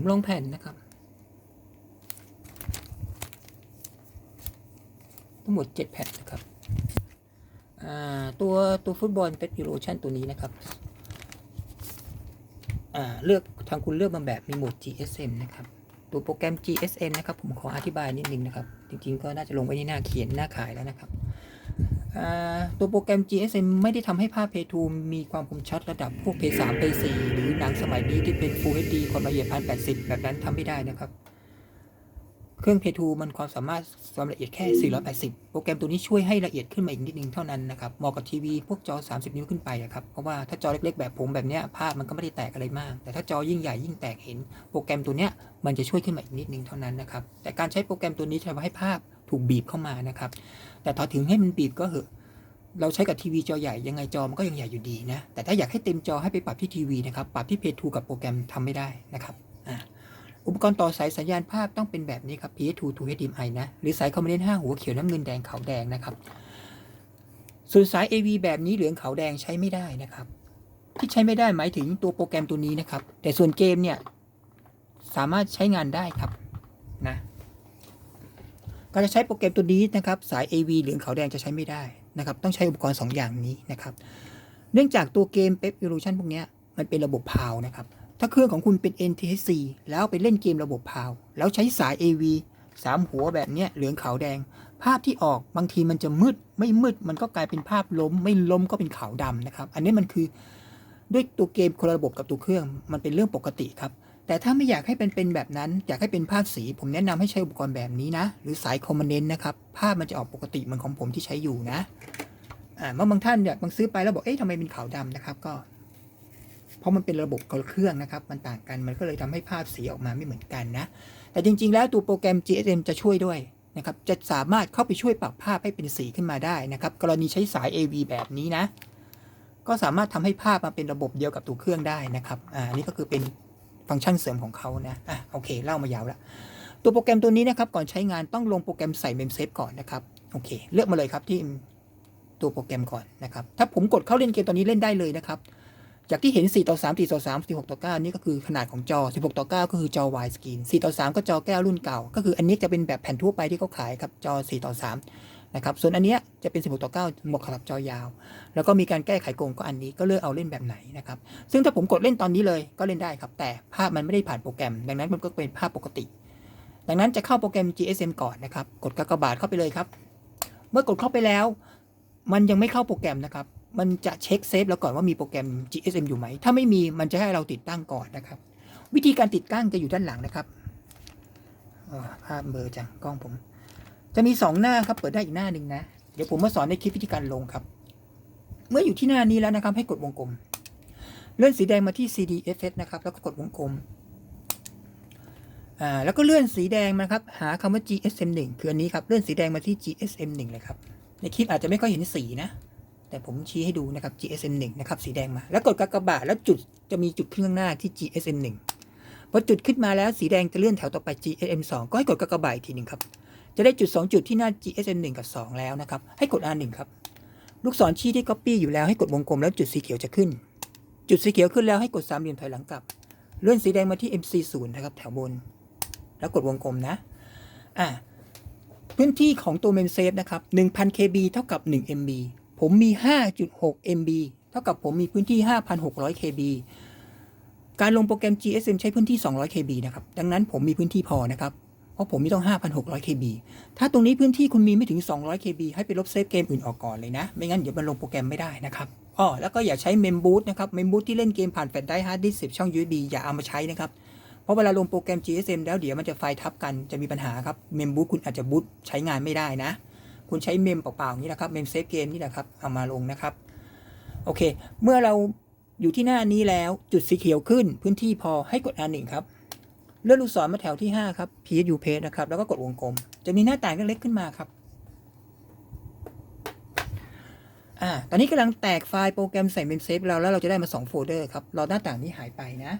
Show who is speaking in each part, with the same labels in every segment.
Speaker 1: ผมลงแผ่นนะครับ ทั้งหมด 7 แผ่นนะครับตัวตัวฟุตบอลเ e ส i โ o ชันตัวนี้นะครับเลือกทางคุณเลือกมาแบบมีโหมด GSM นะครับ ตัวโปรแกรม GSM นะครับ ผมขออธิบายนิดนึงนะครับ จริงๆ ก็น่าจะลงไว้ในหน้าเขียนหน้าขายแล้วนะครับ ตัวโปรแกรม GSM ไม่ได้ทำให้ภาพ Pay 2มีความคมชัดระดับพวก Pay 3 Pay 4หรือหนังสมัยนี้ที่เป็น Full HD ความละเอียด 1080 แบบนั้นทำไม่ได้นะครับ เครื่อง Pay 2มันความสามารถความละเอียดแค่ 480 โปรแกรมตัวนี้ช่วยให้ละเอียดขึ้นมาอีกนิดนึงเท่านั้นนะครับเหมาะกับทีวีพวกจอ 30 นิ้วขึ้นไปอะครับ เพราะว่าถ้าจอเล็กๆ แบบผมแบบนี้ภาพมันก็ไม่ได้แตกอะไรมาก แต่ถ้าจอยิ่งใหญ่ยิ่งแตกเห็น โปรแกรมตัวนี้มันจะช่วยขึ้นมาอีกนิดนึงเท่านั้นนะครับ แต่การใช้โปรแกรมตัวนี้ทำให้ภาพถูกบีบเข้ามานะครับ แต่ถ้าถึงให้มันบีบก็เหอะ เราใช้กับทีวีจอใหญ่ยังไงจอมันก็ยังใหญ่อยู่ดีนะ แต่ถ้าอยากให้เต็มจอให้ไปปรับที่ทีวีนะครับ ปรับที่ P2 กับโปรแกรมทำไม่ได้นะครับอุปกรณ์ต่อสายสัญญาณภาพต้องเป็นแบบนี้ครับ PS2 to HDMI นะ หรือสายคอมมานด์5หัวเขียวน้ำเงินแดงขาวแดงนะครับ ส่วนสาย AV แบบนี้เหลืองขาวแดงใช้ไม่ได้นะครับ ที่ใช้ไม่ได้หมายถึงตัวโปรแกรมตัวนี้นะครับ แต่ส่วนเกมเนี่ย สามารถใช้งานได้ครับนะ การจะใช้โปรแกรมตัวนี้นะครับสาย AV เหลืองขาวแดงจะใช้ไม่ได้นะครับต้องใช้อุปกรณ์ 2 อย่างนี้นะครับเนื่องจากตัวเกม p e p Evolution พวกนี้มันเป็นระบบพาวนะครับถ้าเครื่องของคุณเป็น NTSC แล้วไปเล่นเกมระบบพาว แล้วใช้สาย AV สามหัวแบบนี้เหลืองขาวแดง ภาพที่ออกบางทีมันจะมืด ไม่มืดมันก็กลายเป็นภาพล้ม ไม่ล้มก็เป็นขาวดำนะครับ อันนี้มันคือด้วยตัวเกมคนละระบบกับตัวเครื่อง มันเป็นเรื่องปกติครับ แต่ถ้าไม่อยากให้เป็นเป็นแบบนั้น อยากให้เป็นภาพสี ผมแนะนำให้ใช้อุปกรณ์แบบนี้นะ หรือสายคอมมานด์นะครับ ภาพมันจะออกปกติเหมือนของผมที่ใช้อยู่นะอ่าเมื่อบางท่านเนี่ยบางซื้อไปแล้วบอกเอ๊ะทำไมเป็นขาวดำนะครับก็ เพราะมันเป็นระบบเครื่องนะครับ มันต่างกันมันก็เลยทำให้ภาพสีออกมาไม่เหมือนกันนะ แต่จริง ๆ แล้วตัวโปรแกรม GSM จะช่วยด้วยนะครับจะสามารถเข้าไปช่วยปรับภาพให้เป็นสีขึ้นมาได้นะครับ กรณีใช้สาย AV แบบนี้นะ ก็สามารถทำให้ภาพมาเป็นระบบเดียวกับตัวเครื่องได้นะครับอ่านี่ก็คือเป็น ฟังก์ชันเสริมของเขานะอะโอเคเล่ามายาวแล้วตัวโปรแกรมตัวนี้นะครับก่อนใช้งานต้องลงโปรแกรมใส่เมมเซฟก่อนนะครับโอเค เลือกมาเลยครับที่ตัวโปรแกรมก่อนนะครับ ถ้าผมกดเข้าเล่นเกมตอนนี้เล่นได้เลยนะครับ จากที่เห็น 4 ต่อ 3 4 ต่อ 3 16 ต่อ 9 นี่ก็คือขนาดของจอ 16 ต่อ 9 ก็คือจอ wide screen 4 ต่อ 3 ก็จอแก้วรุ่นเก่า ก็คืออันนี้จะเป็นแบบแผ่นทั่วไปที่เขาขายครับ จอ 4 ต่อ 3 นะครับ ส่วนอันเนี้ยจะเป็น 16 ต่อ 9 หมาะกับจอยาว แล้วก็มีการแก้ไขโกงก็อันนี้ก็เลือกเอาเล่นแบบไหนนะครับ ซึ่งถ้าผมกดเล่นตอนนี้เลยก็เล่นได้ครับ แต่ภาพมันไม่ได้ผ่านโปรแกรม ดังนั้นมันก็เป็นภาพปกติ ดังนั้นจะเข้าโปรแกรม GSM ก่อนนะครับ กดกากบาทเข้าไปเลยครับ เมื่อกดเข้าไปแล้ว มันยังไม่เข้าโปรแกรมนะครับ มันจะเช็คเซฟแล้วก่อนว่ามีโปรแกรม GSM อยู่ไหม ถ้าไม่มีมันจะให้เราติดตั้งก่อนนะครับ วิธีการติดตั้งจะอยู่ด้านหลังนะครับภาพเบลอจังกล้องผม จะมีสองหน้าครับ เปิดได้อีกหน้าหนึ่งนะ เดี๋ยวผมมาสอนในคลิปวิธีการลงครับ เมื่ออยู่ที่หน้านี้แล้วนะครับ ให้กดวงกลม เลื่อนสีแดงมาที่ CDFS นะครับ แล้วก็กดวงกลม อ่า แล้วก็เลื่อนสีแดงมาครับ หาคำว่า GSM 1คืออันนี้ครับ เลื่อนสีแดงมาที่ GSM 1เลยครับ ในคลิปอาจจะไม่ค่อยเห็นสีนะ แต่ผมชี้ให้ดูนะครับ GSM 1นะครับ สีแดงมา แล้วกดกากบาทแล้วจุด จะมีจุดขึ้นข้างหน้าที่ GSM 1พอจุดขึ้นมาแล้วสีแดงจะเลื่อนแถวต่อไป GSM 2ก็ให้กดกากบาทอีกทีหนึ่งครับ จะได้จุด 2 จุดที่หน้า GSM 1 กับ 2 แล้วนะครับ ให้กด R1 ครับ ลูกศรชี้ที่ Copy อยู่แล้วให้กดวงกลมแล้วจุดสีเขียวจะขึ้น จุดสีเขียวขึ้นแล้วให้กดสามเหลี่ยมถอยหลังกลับ เลื่อนสีแดงมาที่ MC0 นะครับแถวบน แล้วกดวงกลมนะ อ่าพื้นที่ของตัว m e m s a f e นะครับ 1,000 KB เท่ากับ 1 MB ผมมี 5.6 MB เท่ากับผมมีพื้นที่ 5,600 KB การลงโปรแกรม GSM ใช้พื้นที่ 200 KB นะครับ ดังนั้นผมมีพื้นที่พอนะครับ เพราะผมมีต้อง 5,600 KB ถ้าตรงนี้พื้นที่คุณมีไม่ถึง 200 KB ให้ไปลบเซฟเกมอื่นออกก่อนเลยนะ ไม่งั้นเดี๋ยวมันลงโปรแกรมไม่ได้นะครับอ้อแล้วก็อย่าใช้เมมบูตนะครับ เมมบูตที่เล่นเกมผ่านแฟลชไดร์ฮาร์ดดิสก์10ช่อง USB อย่าเอามาใช้นะครับ เพราะเวลาลงโปรแกรม GSM แล้วเดี๋ยวมันจะไฟล์ทับกัน จะมีปัญหาครับ เมมบูตคุณอาจจะบูตใช้งานไม่ได้นะ คุณใช้เมมเปล่าๆอย่างนี้นะครับ เมมเซฟเกมนี่แหละครับ เอามาลงนะครับ โอเค เมื่อเราอยู่ที่หน้านี้แล้วจุดสีเขียวขึ้นพื้นที่พอให้กด R1 ครับ เลื่อนลูกศรมาแถวที่ 5 ครับ P U page นะครับ แล้วก็กดวงกลม จะมีหน้าต่างเล็กๆขึ้นมาครับอ่าตอนนี้กำลังแตกไฟล์โปรแกรมใส่เมมเซฟเราแล้วเราจะได้มา 2 โฟลเดอร์ครับ รอหน้าต่างนี้หายไปนะ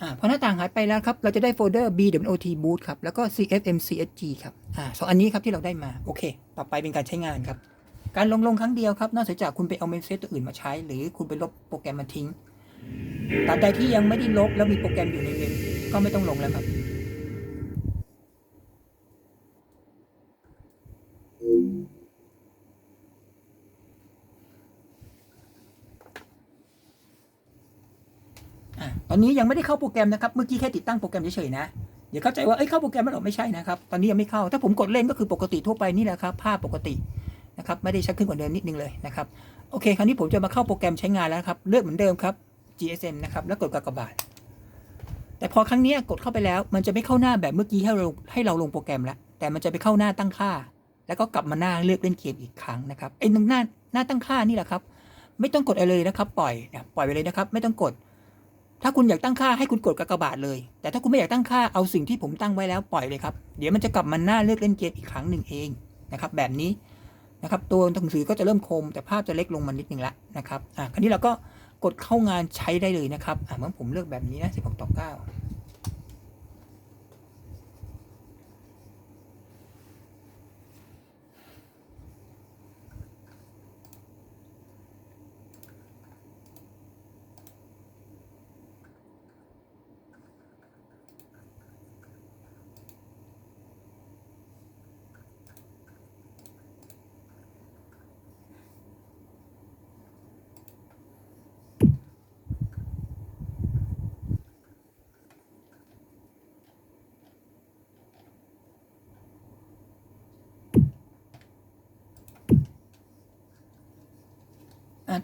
Speaker 1: อ่าพอหน้าต่างหายไปแล้วครับ เราจะได้โฟลเดอร์ B W O T boot ครับ แล้วก็ CFMCSG ครับอ่าสองอันนี้ครับที่เราได้มา โอเค ต่อไปเป็นการใช้งานครับ การลงลงครั้งเดียวครับ นอกจากคุณไปเอาเมมเซฟตัวอื่นมาใช้ หรือคุณไปลบโปรแกรมมันทิ้ง ตราบใดที่ยังไม่ได้ลบแล้วมีโปรแกรมอยู่ในเว็บก็ไม่ต้องลงแล้วครับ ตอนนี้ยังไม่ได้เข้าโปรแกรมนะครับ เมื่อกี้แค่ติดตั้งโปรแกรมเฉยๆนะอย่าเข้าใจว่า เอ้ยเข้าโปรแกรมแล้วเหรอไม่ใช่นะครับ ตอนนี้ยังไม่เข้า ถ้าผมกดเล่นก็คือปกติทั่วไปนี่แหละครับ ภาพปกตินะครับ ไม่ได้ชัดขึ้นกว่าเดิมนิดนึงเลยนะครับ โอเค คราวนี้ผมจะมาเข้าโปรแกรมใช้งานแล้วครับ เลือกเหมือนเดิมครับ GSM นะครับแล้วกดกากบาท แต่พอครั้งนี้กดเข้าไปแล้ว มันจะไม่เข้าหน้าแบบเมื่อกี้ให้เราให้เราลงโปรแกรมแล้ว แต่มันจะไปเข้าหน้าตั้งค่า แล้วก็กลับมาหน้าเลือกเล่นเกมอีกครั้งนะครับไอ้หน้าหน้าตั้งค่านี่แหละครับ ไม่ต้องกดอะไรเลยนะครับ ปล่อยเนี่ยปล่อยไปเลยนะครับ ไม่ต้องกด ถ้าคุณอยากตั้งค่าให้คุณกดกากบาทเลย แต่ถ้าคุณไม่อยากตั้งค่าเอาสิ่งที่ผมตั้งไว้แล้วปล่อยเลยครับเดี๋ยวมันจะกลับมาหน้าเลือกเล่นเกมอีกครั้งหนึ่งเองนะครับ แบบนี้นะครับตัวหนังสือก็จะเริ่มคมแต่ภาพจะเล็กลงมานิดนึงละนะครับอะคราวนี้เราก็ กดเข้างานใช้ได้เลยนะครับอ่าเมื่อผมเลือกแบบนี้นะ16ต่อ9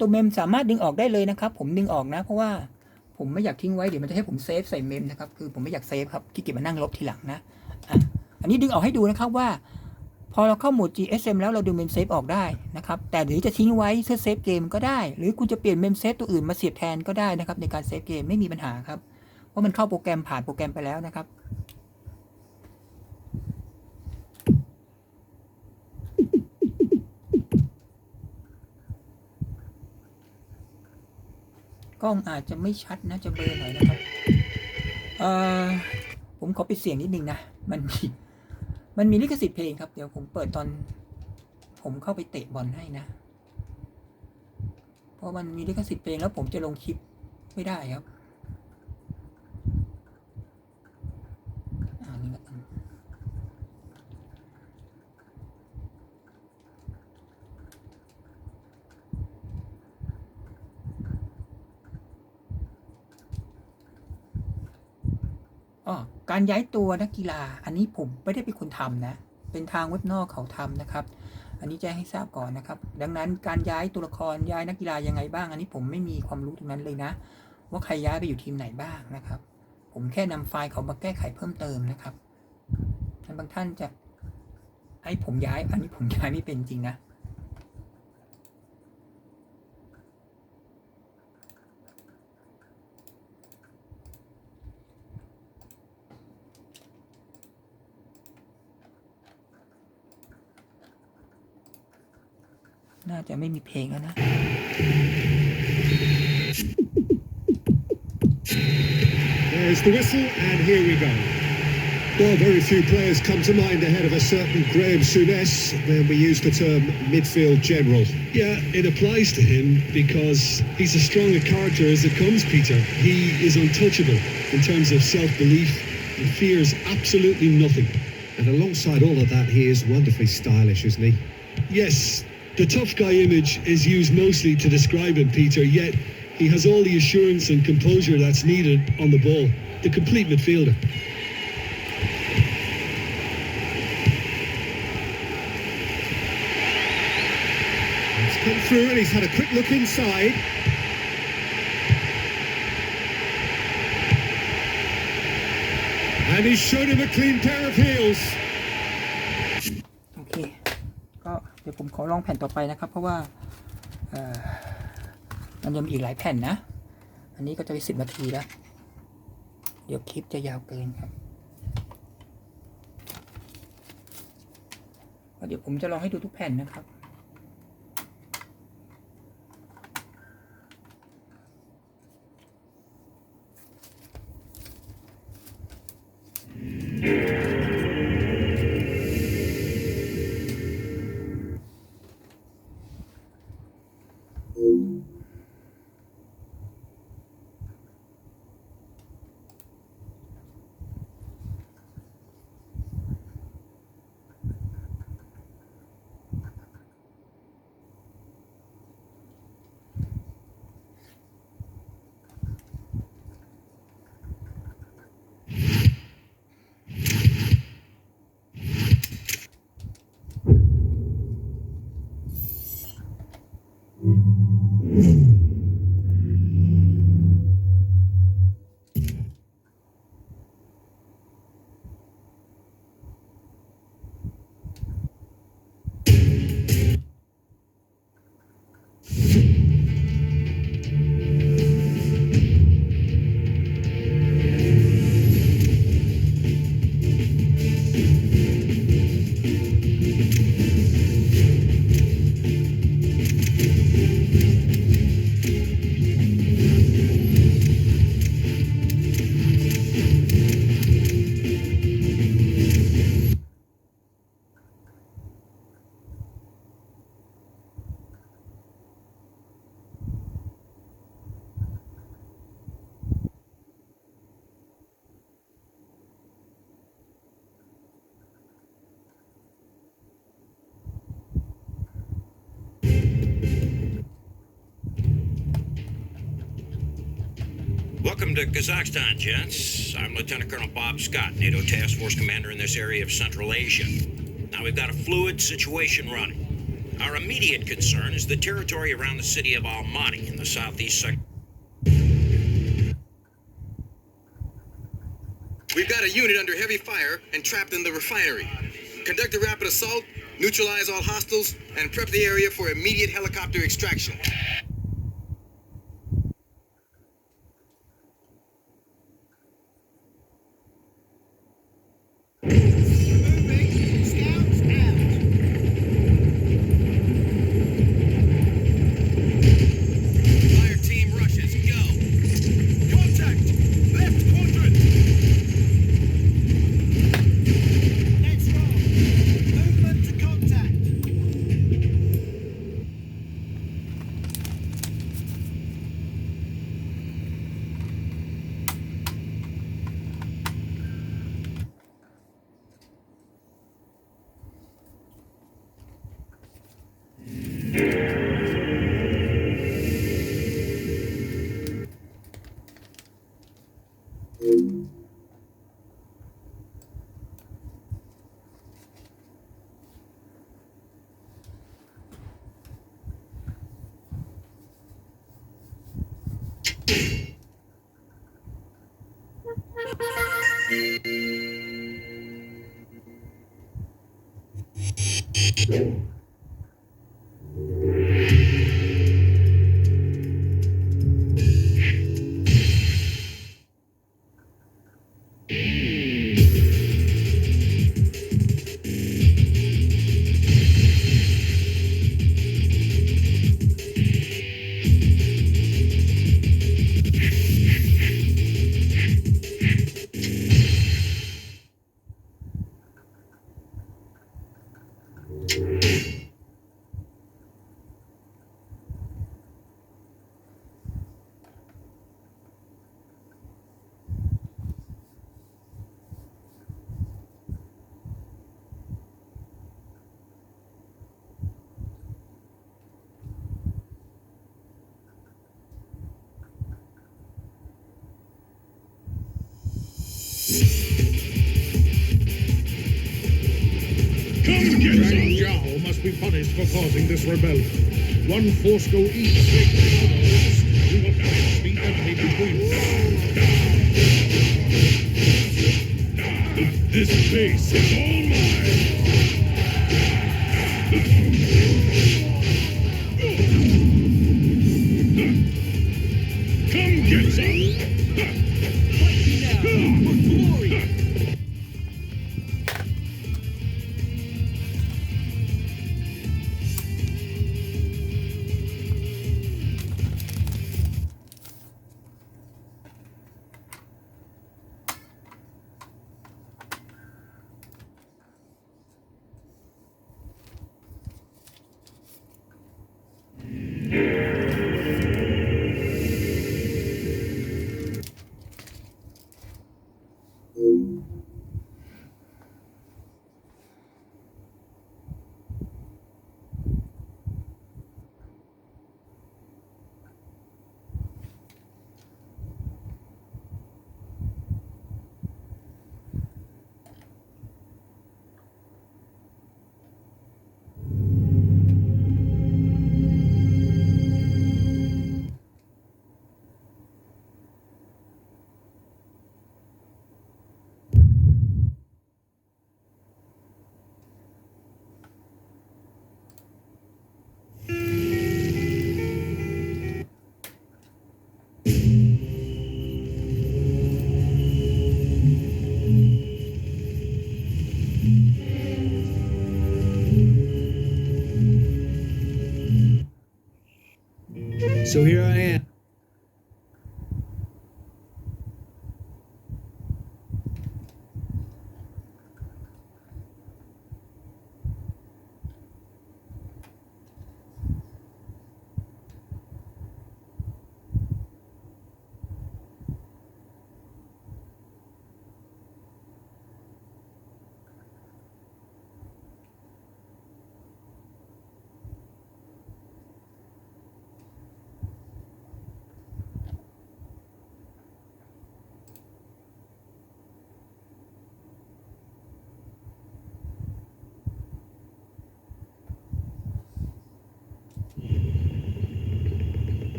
Speaker 1: ตัวเมมสามารถดึงออกได้เลยนะครับ ผมดึงออกนะ เพราะว่าผมไม่อยากทิ้งไว้เดี๋ยวมันจะให้ผมเซฟใส่เมมนะครับคือผมไม่อยากเซฟครับขี้เกียจมานั่งลบทีหลังนะอะอันนี้ดึงออกให้ดูนะครับว่า พอเราเข้าโหมด GSM แล้วเราดึงเมมเซฟออกได้นะครับแต่หรือจะทิ้งไว้เพื่อเซฟเกมก็ได้ หรือคุณจะเปลี่ยนเมมเซฟตัวอื่นมาเสียบแทนก็ได้นะครับในการเซฟเกมไม่มีปัญหาครับเพราะมันเข้าโปรแกรมผ่านโปรแกรมไปแล้วนะครับ ล้องอาจจะไม่ชัดนะจะเบลอหน่อยนะครับเอ่อผมขอปิดเสียงนิดนึงนะมันมีมันมีลิขสิทธิ์เพลงครับ เดี๋ยวผมเปิดตอน ผมเข้าไปเตะบอลให้นะ เพราะมันมีลิขสิทธิ์เพลงแล้วผมจะลงคลิปไม่ได้ครับอ่านี่ละกันอ๋อ การย้ายตัวนักกีฬา อันนี้ผมไม่ได้เป็นคนทำนะ เป็นทางเว็บนอกเขาทำนะครับ อันนี้แจ้งให้ทราบก่อนนะครับ ดังนั้นการย้ายตัวละครย้ายนักกีฬายังไงบ้าง อันนี้ผมไม่มีความรู้ตรงนั้นเลยนะ ว่าใครย้ายไปอยู่ทีมไหนบ้างนะครับ ผมแค่นำไฟล์เขามาแก้ไขเพิ่มเติมนะครับท่านบางท่านจะให้ผมย้าย อันนี้ผมย้ายไม่เป็นจริงนะ น่าจะไม่มีเพลงแล้วนะ
Speaker 2: There's the whistle, and here we go. Well, very few players come to mind ahead of a certain Graham Souness when we use the term midfield general. Yeah, it applies to him because he's as strong a character as it comes, Peter. He is untouchable in terms of self-belief and fears absolutely nothing.
Speaker 3: And alongside all of that, he is wonderfully stylish, isn't he?
Speaker 2: Yes, the tough guy image is used mostly to describe him, Peter, yet he has all the assurance and composure that's needed on the ball. The complete midfielder.
Speaker 3: He's come through and he's had a quick look inside.
Speaker 2: And he's shown him a clean pair of heels.
Speaker 1: ดี๋ยวผมขอลองแผ่นต่อไปนะครับ เพราะว่ามันยังมีอีกหลายแผ่นนะ อันนี้ก็จะไปสิบนาทีแล้ว เดี๋ยวคลิปจะยาวเกินครับเดี๋ยวผมจะลองให้ดูทุกแผ่นนะครับ
Speaker 4: อืม To Kazakhstan, gents. I'm Lieutenant Colonel Bob Scott, NATO Task Force Commander in this area of Central Asia. Now we've got a fluid situation running. Our immediate concern is the territory around the city of Almaty in the southeast sector.
Speaker 5: We've got a unit under heavy fire and trapped in the refinery. Conduct a rapid assault, neutralize all hostiles, and prep the area for immediate helicopter extraction.
Speaker 6: you must be punished for causing this rebellion. One force go east. We will balance the enemy between us. This base is all
Speaker 3: So here I am.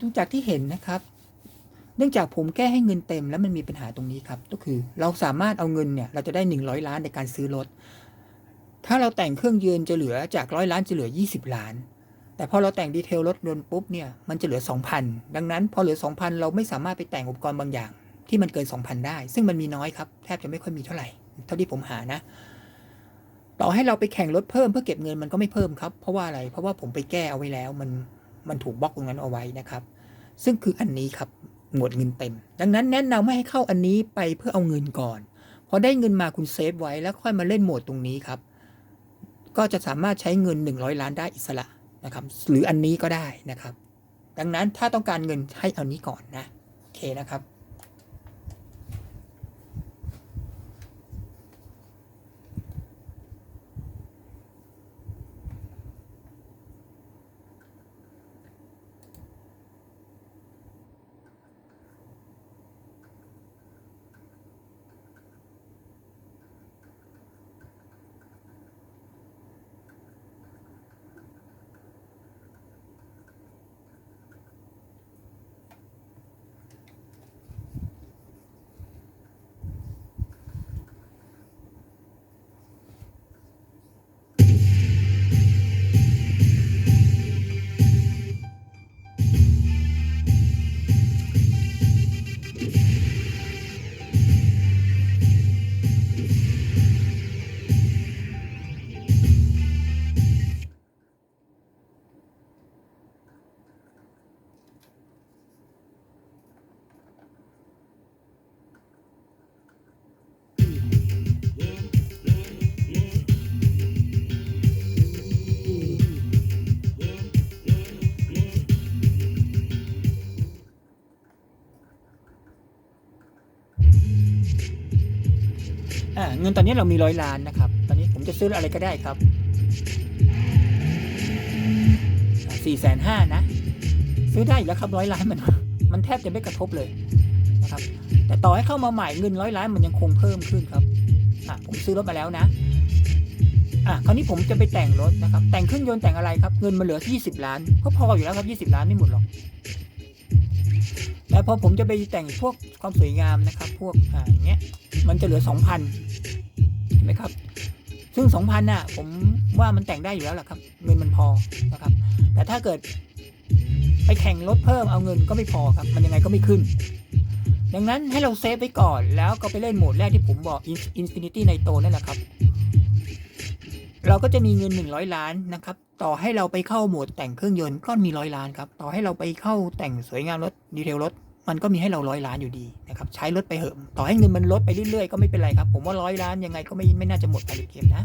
Speaker 1: ดูจากที่เห็นนะครับ เนื่องจากผมแก้ให้เงินเต็ม แล้วมันมีปัญหาตรงนี้ครับ ก็คือเราสามารถเอาเงินเนี่ยเราจะได้ 100 ล้านในการซื้อรถ ถ้าเราแต่งเครื่องยนต์จะเหลือจากร้อยล้านจะเหลือ 20 ล้าน แต่พอเราแต่งดีเทลรถยนต์ปุ๊บเนี่ยมันจะเหลือ 2,000 ดังนั้น พอเหลือ 2,000 เราไม่สามารถไปแต่งอุปกรณ์บางอย่าง ที่มันเกิน 2,000 ได้ ซึ่งมันมีน้อยครับแทบจะไม่ค่อยมีเท่าไหร่เท่าที่ผมหานะต่อให้เราไปแข่งรถเพิ่มเพื่อเก็บเงินมันก็ไม่เพิ่มครับ เพราะว่าอะไร เพราะว่าผมไปแก้เอาไว้แล้ว มัน มันถูกบล็อกตรงนั้นเอาไว้นะครับ ซึ่งคืออันนี้ครับหมวดเงินเต็ม ดังนั้นแนะนำไม่ให้เข้าอันนี้ไปเพื่อเอาเงินก่อน พอได้เงินมาคุณเซฟไว้แล้วค่อยมาเล่นโหมดตรงนี้ครับ ก็จะสามารถใช้เงิน 100 ล้านได้อิสระนะครับ หรืออันนี้ก็ได้นะครับ ดังนั้นถ้าต้องการเงินให้เอานี้ก่อนนะ โอเคนะครับ งินตอนนี้เรามีร้อยล้านนะครับ ตอนนี้ผมจะซื้ออะไรก็ได้ครับสี่แสนห้านะ ซื้อได้แล้วครับร้อยล้านมัน มันแทบจะไม่กระทบเลยนะครับ แต่ต่อให้เข้ามาใหม่เงินร้อยล้านมันยังคงเพิ่มขึ้นครับอะผมซื้อรถมาแล้วนะอะคราวนี้ผมจะไปแต่งรถนะครับ แต่งเครื่องยนต์แต่งอะไรครับ เงินมันเหลือที่20 ล้านก็พออยู่แล้วครับ 20 ล้านไม่หมดหรอกแต่พอผมจะไปแต่งพวกความสวยงามนะครับ พวกอ่าอย่างเงี้ยมันจะเหลือ 2,000 นไหมครับ ซึ่ง 2,000น่ะผมว่ามันแต่งได้อยู่แล้วล่ะครับ เงินมันพอนะครับ แต่ถ้าเกิดไปแข่งรถเพิ่มเอาเงินก็ไม่พอครับ มันยังไงก็ไม่ขึ้น ดังนั้นให้เราเซฟไว้ก่อน แล้วก็ไปเล่นโหมดแรกที่ผมบอก Infinity Nitro นั่นแหละครับ เราก็จะมีเงิน 100 ล้านนะครับ ต่อให้เราไปเข้าโหมดแต่งเครื่องยนต์ก็มีร้อยล้านครับ ต่อให้เราไปเข้าแต่งสวยงามรถดีเทลรถ มันก็มีให้เราร้อยล้านอยู่ดีนะครับใช้ลดไปเหอะต่อให้เงินมันลดไปเรื่อยๆก็ไม่เป็นไรครับผมว่าร้อยล้านยังไงก็ไม่ไม่น่าจะหมดภายในเกมนะ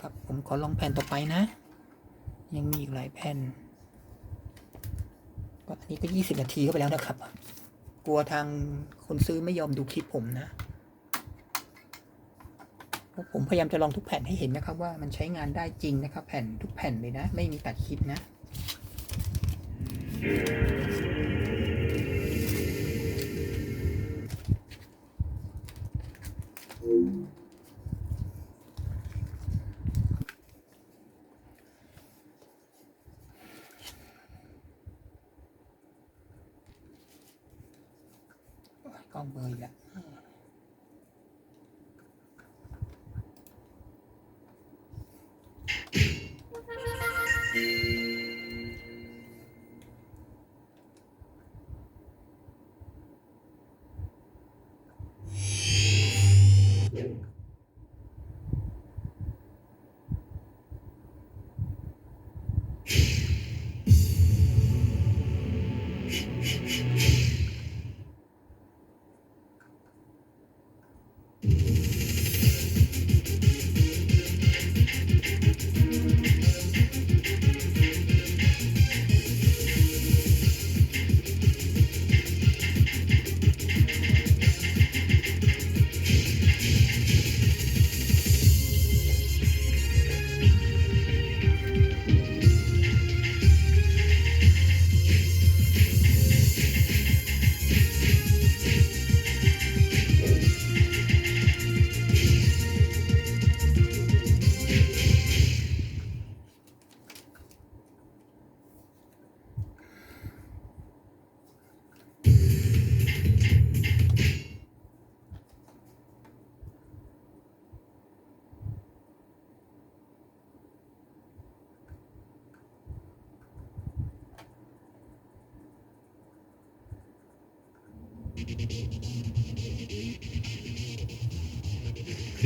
Speaker 1: ครับ ผมขอลองแผ่นต่อไปนะ ยังมีอีกหลายแผ่น ก็อันนี้ก็ยี่สิบนาทีเข้าไปแล้วนะครับ กลัวทางคนซื้อไม่ยอมดูคลิปผมนะเพราะผมพยายามจะลองทุกแผ่นให้เห็นนะครับ ว่ามันใช้งานได้จริงนะครับ แผ่นทุกแผ่นเลยนะ ไม่มีตัดคลิปนะก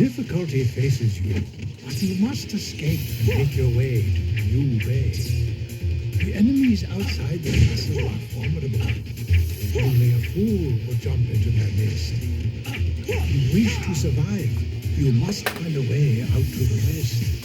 Speaker 3: Difficulty faces you, but you must escape and make your way to New Bay. The enemies outside the castle are formidable. Only a fool would jump into their midst. If you wish to survive, you must find a way out to the west.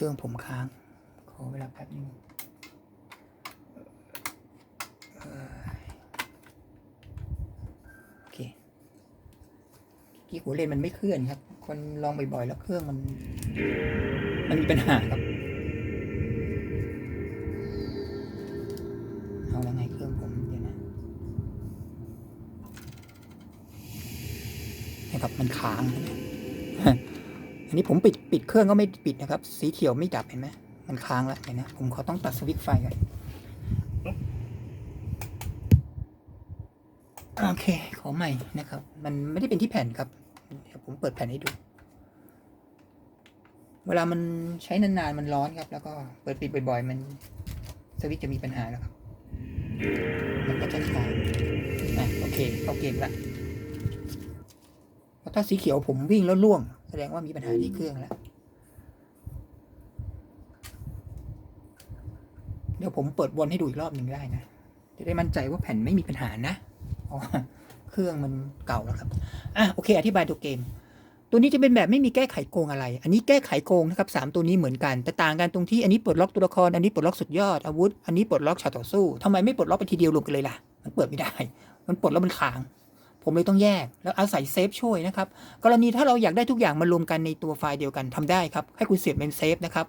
Speaker 1: เครื่องผมค้าง ขอเวลาแป๊บนึงเอ่อโอเคที่หัวเลนมันไม่เคลื่อนครับ คนลองบ่อยๆ แล้วเครื่องมัน มันมีปัญหาครับเอาแล้วไงเครื่องผมเดี๋ยวนะนะครับมันค้างนะ อันนี้ผมปิดปิดเครื่องก็ไม่ปิดนะครับ สีเขียวไม่ดับเห็นไหมมันค้างแล้วเห็นนะผมขอต้องตัดสวิตช์ไฟก่อนโอเค ขอใหม่นะครับ มันไม่ได้เป็นที่แผ่นครับ เดี๋ยวผมเปิดแผ่นให้ดู เวลามันใช้นานๆ มันร้อนครับ แล้วก็เปิดปิดบ่อย ๆ มันสวิตช์จะมีปัญหาแล้วครับ มันก็จะค้างอะโอเค เข้าเกมละเพราะถ้าสีเขียวผมวิ่งแล้วล่วง แสดงว่ามีปัญหาที่เครื่องแล้ว เดี๋ยวผมเปิดวนให้ดูอีกรอบหนึ่งได้นะ จะได้มั่นใจว่าแผ่นไม่มีปัญหานะเพราะว่าเครื่องมันเก่าแล้วครับ อะโอเค อธิบายตัวเกม ตัวนี้จะเป็นแบบไม่มีแก้ไขโกงอะไร อันนี้แก้ไขโกงนะครับสามตัวนี้เหมือนกัน แต่ต่างกันตรงที่อันนี้ปลดล็อกตัวละคร อันนี้ปลดล็อกสุดยอดอาวุธ อันนี้ปลดล็อกฉากต่อสู้ทำไมไม่ปลดล็อกไปทีเดียวรวมกันเลยล่ะ มันเปิดไม่ได้ มันปลดแล้วมันค้าง ผมเลยต้องแยก แล้วอาศัยเซฟช่วยนะครับ กรณีถ้าเราอยากได้ทุกอย่างมารวมกันในตัวไฟล์เดียวกันทำได้ครับ ให้คุณเสียบเป็นเซฟนะครับ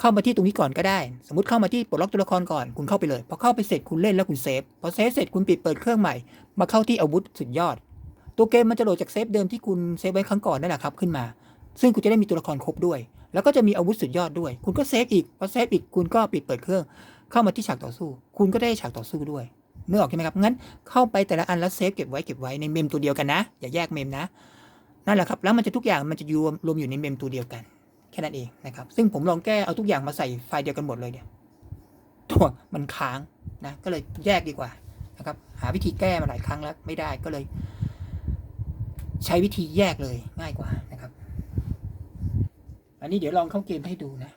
Speaker 1: เข้ามาที่ตรงนี้ก่อนก็ได้ สมมติเข้ามาที่ปลดล็อกตัวละครก่อน คุณเข้าไปเลย พอเข้าไปเสร็จคุณเล่นแล้วคุณเซฟ พอเซฟเสร็จคุณปิดเปิดเครื่องใหม่ มาเข้าที่อาวุธสุดยอด ตัวเกมมันจะโหลดจากเซฟเดิมที่คุณเซฟไว้ครั้งก่อนนั่นแหละครับขึ้นมา ซึ่งคุณจะได้มีตัวละครครบด้วย แล้วก็จะมีอาวุธสุดยอดด้วย คุณก็เซฟอีก พอเซฟอีกคุณก็ปิดเปิดเครื่อง เข้ามาที่ฉากต่อสู้ คุณก็ได้ฉากต่อสู้ด้วย เมื่อออกใช่ไหมครับงั้นเข้าไปแต่ละอันแล้วเซฟเก็บไว้เก็บไว้ในเมมตัวเดียวกันนะ อย่าแยกเมมนะนั่นแหละครับแล้วมันจะทุกอย่างมันจะรวมรวมอยู่ในเมมตัวเดียวกัน แค่นั้นเองนะครับซึ่งผมลองแก้เอาทุกอย่างมาใส่ไฟล์เดียวกันหมดเลยเนี่ยตัวมันค้างนะก็เลยแยกดีกว่านะครับหาวิธีแก้มาหลายครั้งแล้วไม่ได้ก็เลย ใช้วิธีแยกเลยง่ายกว่านะครับ อันนี้เดี๋ยวลองเข้าเกมให้ดูนะ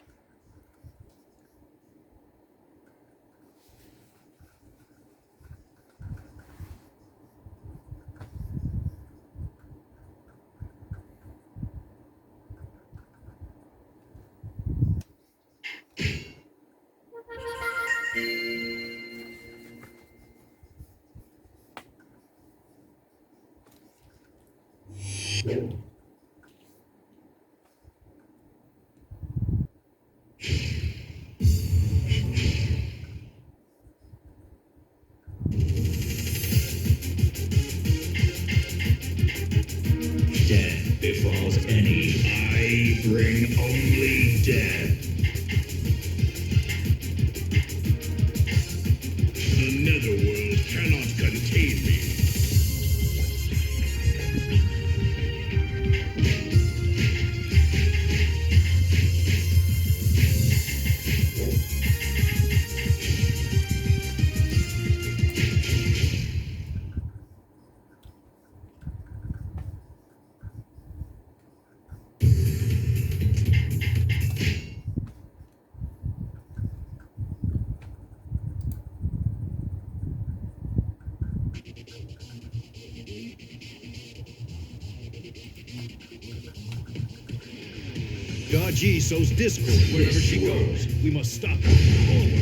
Speaker 3: sows discord wherever she goes. We must stop her. Forward.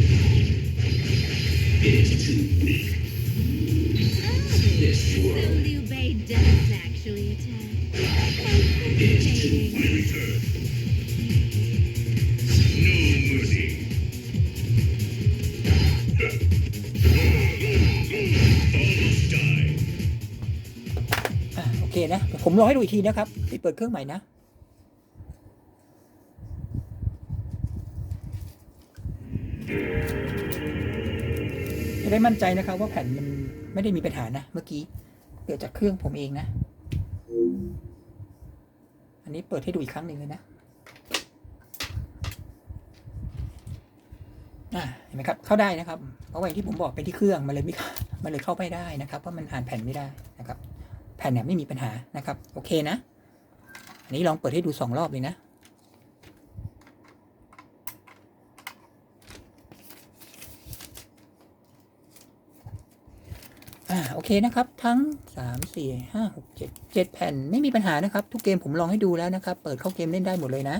Speaker 7: It is too weak. This world
Speaker 8: Liu does actually attack.
Speaker 7: It's to my return. No mercy. Almost died.
Speaker 1: อ่ะโอเคนะเดี๋ยวผมรอให้ดูอีกทีนะครับที่เปิดเครื่องใหม่นะ จะได้มั่นใจนะครับว่าแผ่นมันไม่ได้มีปัญหานะ เมื่อกี้เกิดจากเครื่องผมเองนะ อันนี้เปิดให้ดูอีกครั้งหนึ่งเลยนะเห็นไหมครับ เข้าได้นะครับ เพราะว่าอย่างที่ผมบอกไปที่เครื่องมันเลยไม่มันเลยเข้าไม่ได้นะครับ เพราะมันอ่านแผ่นไม่ได้นะครับ แผ่นเนี่ยไม่มีปัญหานะครับ โอเคนะ อันนี้ลองเปิดให้ดูสองรอบเลยนะ อ่าโอเคนะครับ ทั้งสามสี่ห้าหกเจ็ดเจ็ดแผ่นไม่มีปัญหานะครับ ทุกเกมผมลองให้ดูแล้วนะครับ เปิดเข้าเกมเล่นได้หมดเลยนะ